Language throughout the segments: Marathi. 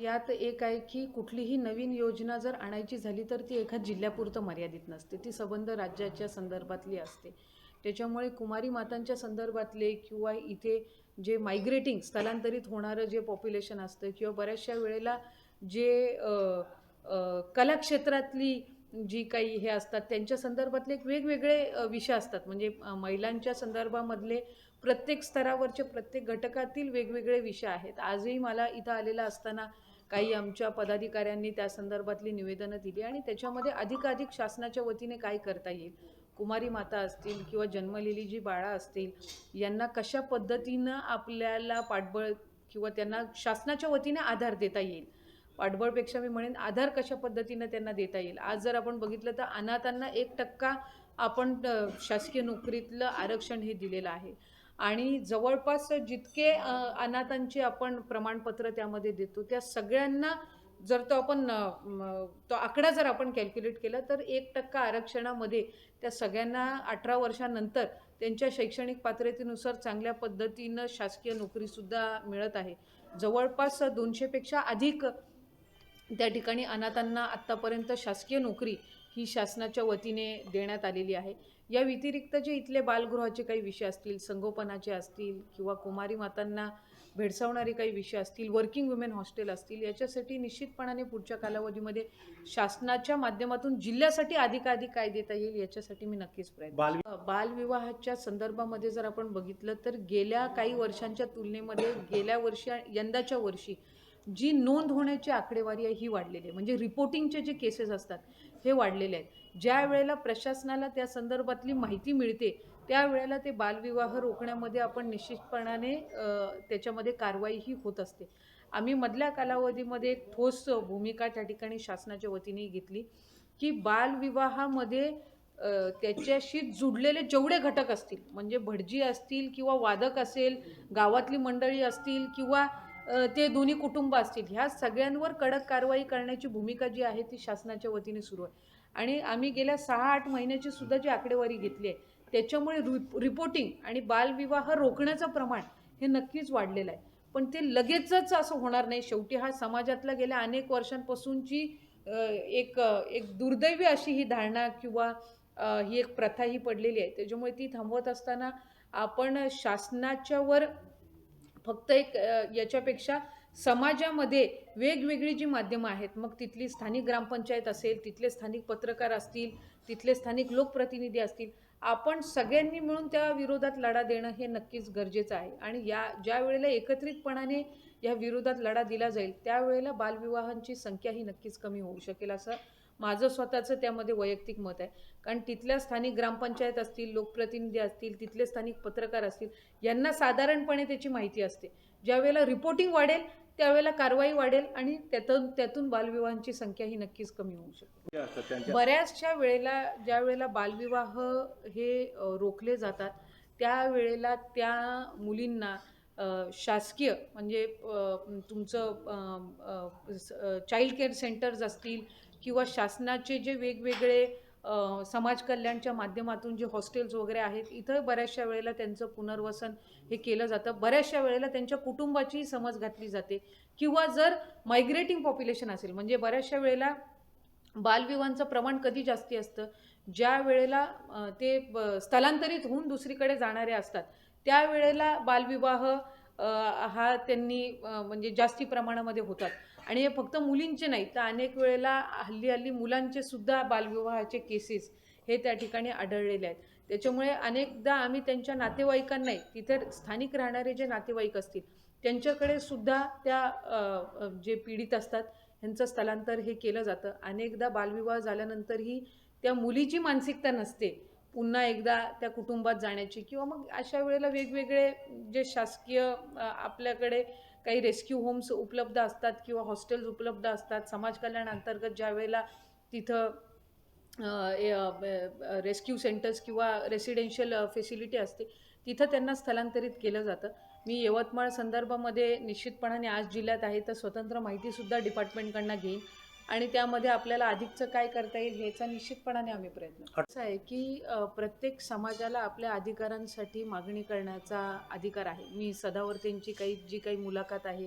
यात एक आहे की कुठलीही नवीन योजना जर आणायची झाली तर ती एखाद जिल्ह्यापुरतं मर्यादित नसते. ती संबंध राज्याच्या संदर्भातली असते. त्याच्यामुळे कुमारी मातांच्या संदर्भातले किंवा इथे जे मायग्रेटिंग स्थलांतरित होणारं जे पॉप्युलेशन असतं किंवा बऱ्याचशा वेळेला जे कलाक्षेत्रातली जी काही हे असतात त्यांच्या संदर्भातले एक वेगवेगळे विषय असतात. म्हणजे महिलांच्या संदर्भामधले प्रत्येक स्तरावरचे प्रत्येक घटकातील वेगवेगळे विषय आहेत. आजही मला इथं आलेला असताना काही आमच्या पदाधिकाऱ्यांनी त्या संदर्भातली निवेदनं दिली आणि त्याच्यामध्ये अधिकाधिक शासनाच्या वतीने काय करता येईल? कुमारी माता असतील किंवा जन्मलेली जी बाळा असतील यांना कशा पद्धतीनं आपल्याला पाठबळ किंवा त्यांना शासनाच्या वतीने आधार देता येईल? पाठबळपेक्षा मी म्हणेन आधार कशा पद्धतीनं त्यांना देता येईल? आज जर आपण बघितलं तर अनाथांना एक टक्का आपण शासकीय नोकरीतलं आरक्षण हे दिलेलं आहे. आणि जवळपास जितके अनाथांची अनाथांचे आपण प्रमाणपत्र त्यामध्ये देतो त्या सगळ्यांना जर तो आपण तो आकडा जर आपण कॅल्क्युलेट केला तर एक टक्का आरक्षणामध्ये त्या सगळ्यांना अठरा वर्षानंतर त्यांच्या शैक्षणिक पात्रतेनुसार चांगल्या पद्धतीनं शासकीय नोकरीसुद्धा मिळत आहे. जवळपास दोनशेपेक्षा अधिक त्या ठिकाणी अनाथांना आत्तापर्यंत शासकीय नोकरी ही शासनाच्या वतीने देण्यात आलेली आहे. या व्यतिरिक्त जे इथले बालगृहाचे काही विषय असतील संगोपनाचे असतील किंवा कुमारी मातांना भेडसावणारे काही विषय असतील वर्किंग वुमेन हॉस्टेल असतील याच्यासाठी निश्चितपणाने पुढच्या कालावधीमध्ये शासनाच्या माध्यमातून जिल्ह्यासाठी अधिकाधिक काय देता येईल याच्यासाठी मी नक्कीच प्रयत्न बाल बालविवाहाच्या संदर्भामध्ये जर आपण बघितलं तर गेल्या काही वर्षांच्या तुलनेमध्ये गेल्या वर्षी यंदाच्या वर्षी जी नोंद होण्याची आकडेवारी आहे ही वाढलेली आहे. म्हणजे रिपोर्टिंगचे जे केसेस असतात हे वाढलेले आहेत. ज्या वेळेला प्रशासनाला त्या संदर्भातली माहिती मिळते त्यावेळेला ते बालविवाह रोखण्यामध्ये आपण निश्चितपणाने त्याच्यामध्ये त्याच्यामध्ये कारवाईही होत असते. आम्ही मधल्या कालावधीमध्ये एक ठोस भूमिका त्या ठिकाणी शासनाच्या वतीने घेतली की बालविवाहामध्ये त्याच्याशी जुडलेले जेवढे घटक असतील म्हणजे भटजी असतील किंवा वादक असेल गावातली मंडळी असतील किंवा ते दोन्ही कुटुंब असतील. ह्या सगळ्यांवर कडक कारवाई करण्याची भूमिका जी आहे ती शासनाच्या वतीने सुरू आहे. आणि आम्ही गेल्या सहा आठ महिन्याची सुद्धा जी आकडेवारी घेतली आहे त्याच्यामुळे रिप रिपोर्टिंग आणि बालविवाह रोखण्याचं प्रमाण हे नक्कीच वाढलेलं आहे. पण ते लगेचच असं होणार नाही. शेवटी हा समाजातला गेल्या अनेक वर्षांपासूनची एक एक दुर्दैवी अशी ही धारणा किंवा ही एक प्रथा ही पडलेली आहे. त्याच्यामुळे ती थांबवत असताना आपण शासनाच्यावर फक्त एक याच्यापेक्षा समाजामध्ये वेगवेगळी जी माध्यमं आहेत मग तिथली स्थानिक ग्रामपंचायत असेल तिथले स्थानिक पत्रकार असतील तिथले स्थानिक लोकप्रतिनिधी असतील आपण सगळ्यांनी मिळून त्या विरोधात लढा देणं हे नक्कीच गरजेचं आहे. आणि या ज्या वेळेला एकत्रितपणाने या विरोधात लढा दिला जाईल त्यावेळेला बालविवाहांची संख्या ही नक्कीच कमी होऊ शकेल असं माझं स्वतःचं त्यामध्ये वैयक्तिक मत आहे. कारण तिथल्या स्थानिक ग्रामपंचायत असतील लोकप्रतिनिधी असतील तिथले स्थानिक पत्रकार असतील यांना साधारणपणे त्याची माहिती असते. ज्यावेळेला रिपोर्टिंग वाढेल त्यावेळेला कारवाई वाढेल आणि त्यातून त्यातून बालविवाहांची संख्या ही नक्कीच कमी होऊ त्यांच्या बऱ्याचशा वेळेला ज्या वेळेला बालविवाह हे रोखले जातात त्यावेळेला त्या मुलींना शासकीय म्हणजे तुमचं चाइल्ड केअर सेंटर्स असतील किंवा शासनाचे जे वेगवेगळे समाज कल्याणच्या माध्यमातून जे हॉस्टेल्स वगैरे आहेत इथं बऱ्याचशा वेळेला त्यांचं पुनर्वसन हे केलं जातं. बऱ्याचशा वेळेला त्यांच्या कुटुंबाची समज घातली जाते. किंवा जर मायग्रेटिंग पॉप्युलेशन असेल म्हणजे बऱ्याचशा वेळेला बालविवाहांचं प्रमाण कधी जास्ती असतं ज्या वेळेला ते स्थलांतरित होऊन दुसरीकडे जाणारे असतात त्यावेळेला बालविवाह हा त्यांनी म्हणजे जास्ती प्रमाणामध्ये होतात. आणि हे फक्त मुलींचे नाही तर अनेक वेळेला हल्ली हल्ली मुलांचे सुद्धा बालविवाहाचे केसेस हे त्या ठिकाणी आढळलेले आहेत. त्याच्यामुळे अनेकदा आम्ही त्यांच्या नातेवाईकांनाही तिथे स्थानिक राहणारे जे नातेवाईक असतील त्यांच्याकडे सुद्धा त्या जे पीडित असतात ह्यांचं स्थलांतर हे केलं जातं. अनेकदा बालविवाह झाल्यानंतरही त्या मुलीची मानसिकता नसते. पुन्हा एकदा त्या कुटुंबात जाण्याची किंवा मग अशा वेळेला वेगवेगळे जे शासकीय आपल्याकडे काही रेस्क्यू होम्स उपलब्ध असतात किंवा हॉस्टेल्स उपलब्ध असतात. समाज कल्याण अंतर्गत ज्या वेळेला तिथं रेस्क्यू सेंटर्स किंवा रेसिडेन्शियल फेसिलिटी असते तिथं त्यांना स्थलांतरित केलं जातं. मी यवतमाळ संदर्भामध्ये निश्चितपणाने आज जिल्ह्यात आहे तर स्वतंत्र माहितीसुद्धा डिपार्टमेंटकडनं घेईन. आणि त्यामध्ये आपल्याला अधिकचं काय करता येईल ह्याचा निश्चितपणाने आम्ही प्रयत्न असं आहे की प्रत्येक समाजाला आपल्या अधिकारांसाठी मागणी करण्याचा अधिकार आहे. मी सदावर्तींची काही जी काही मुलाखत आहे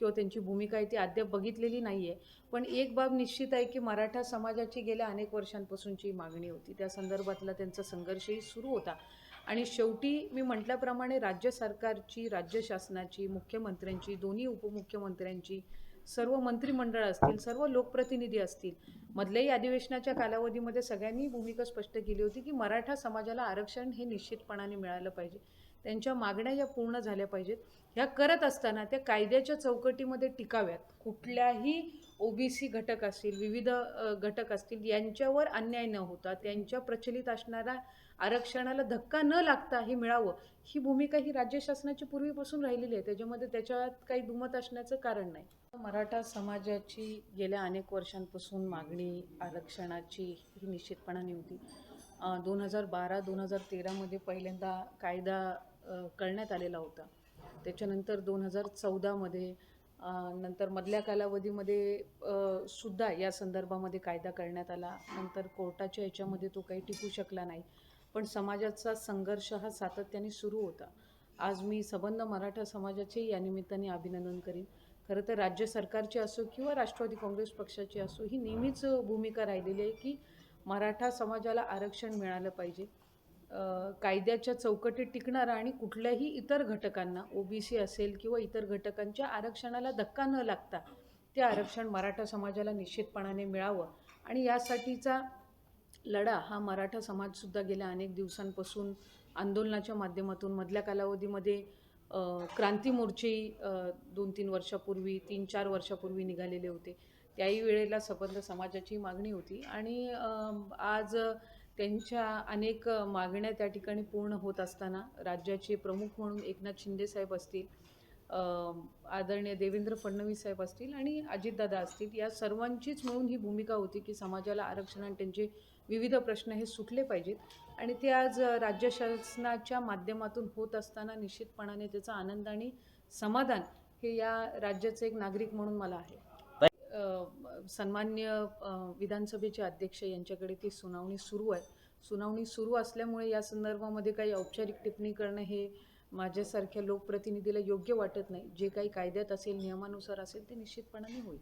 किंवा त्यांची भूमिका आहे ती अद्याप बघितलेली नाही आहे पण एक बाब निश्चित आहे की मराठा समाजाची गेल्या अनेक वर्षांपासूनची मागणी होती. त्या संदर्भातला त्यांचा संघर्षही सुरू होता. आणि शेवटी मी म्हटल्याप्रमाणे राज्य सरकारची राज्य शासनाची मुख्यमंत्र्यांची दोन्ही उपमुख्यमंत्र्यांची सर्व मंत्रिमंडळ असतील सर्व लोकप्रतिनिधी असतील मधल्याही अधिवेशनाच्या कालावधीमध्ये सगळ्यांनी भूमिका स्पष्ट केली होती की मराठा समाजाला आरक्षण हे निश्चितपणाने मिळालं पाहिजे. त्यांच्या मागण्या या पूर्ण झाल्या पाहिजेत ह्या करत असताना त्या कायद्याच्या चौकटीमध्ये टिकाव्यात. कुठल्याही ओबीसी घटक असतील विविध घटक असतील यांच्यावर अन्याय न होता त्यांच्या प्रचलित असणाऱ्या आरक्षणाला धक्का न लागता हे मिळावं ही भूमिका ही राज्य शासनाची पूर्वीपासून राहिलेली आहे. त्याच्यामध्ये त्याच्यात काही दुमत असण्याचं कारण नाही. मराठा समाजाची गेल्या अनेक वर्षांपासून मागणी आरक्षणाची ही निश्चितपणाने होती दोन हजार बारा दोन हजार तेरामध्ये पहिल्यांदा कायदा करण्यात आलेला होता. त्याच्यानंतर दोन हजार चौदामध्ये नंतर मधल्या कालावधीमध्ये सुद्धा या संदर्भामध्ये कायदा करण्यात आला. नंतर कोर्टाच्या याच्यामध्ये तो काही टिकू शकला नाही. पण समाजाचा संघर्ष हा सातत्याने सुरू होता. आज मी सबंध मराठा समाजाचे या निमित्ताने अभिनंदन करीन. खरं तर राज्य सरकारची असो किंवा राष्ट्रवादी काँग्रेस पक्षाची असो ही नेहमीच भूमिका राहिलेली आहे की मराठा समाजाला आरक्षण मिळालं पाहिजे. कायद्याच्या चौकटीत टिकणारा आणि कुठल्याही इतर घटकांना ओबीसी असेल किंवा इतर घटकांच्या आरक्षणाला धक्का न लागता ते आरक्षण मराठा समाजाला निश्चितपणाने मिळावं. आणि यासाठीचा लढा हा मराठा समाजसुद्धा गेल्या अनेक दिवसांपासून आंदोलनाच्या माध्यमातून मधल्या कालावधीमध्ये क्रांती मोर्चे दोन तीन वर्षापूर्वी तीन चार वर्षापूर्वी निघालेले होते. त्याही वेळेला सबंध समाजाची मागणी होती आणि आज त्यांच्या अनेक मागण्या त्या ठिकाणी पूर्ण होत असताना राज्याचे प्रमुख म्हणून एकनाथ शिंदे साहेब असतील आदरणीय देवेंद्र फडणवीस साहेब असतील आणि अजितदादा असतील या सर्वांचीच मिळून ही भूमिका होती की समाजाला आरक्षण आणि त्यांचे विविध प्रश्न हे सुटले पाहिजेत. आणि ते आज राज्य शासनाच्या माध्यमातून होत असताना निश्चितपणाने त्याचा आनंद आणि समाधान हे या राज्याचे एक नागरिक म्हणून मला आहे. सन्मान्य विधानसभेचे अध्यक्ष यांच्याकडे ती सुनावणी सुरू आहे. सुनावणी सुरू असल्यामुळे या संदर्भामध्ये काही औपचारिक टिप्पणी करणं हे माझ्यासारख्या लोकप्रतिनिधीला योग्य वाटत नाही. जे काही कायद्यात असेल नियमानुसार असेल ते निश्चितपणाने होईल.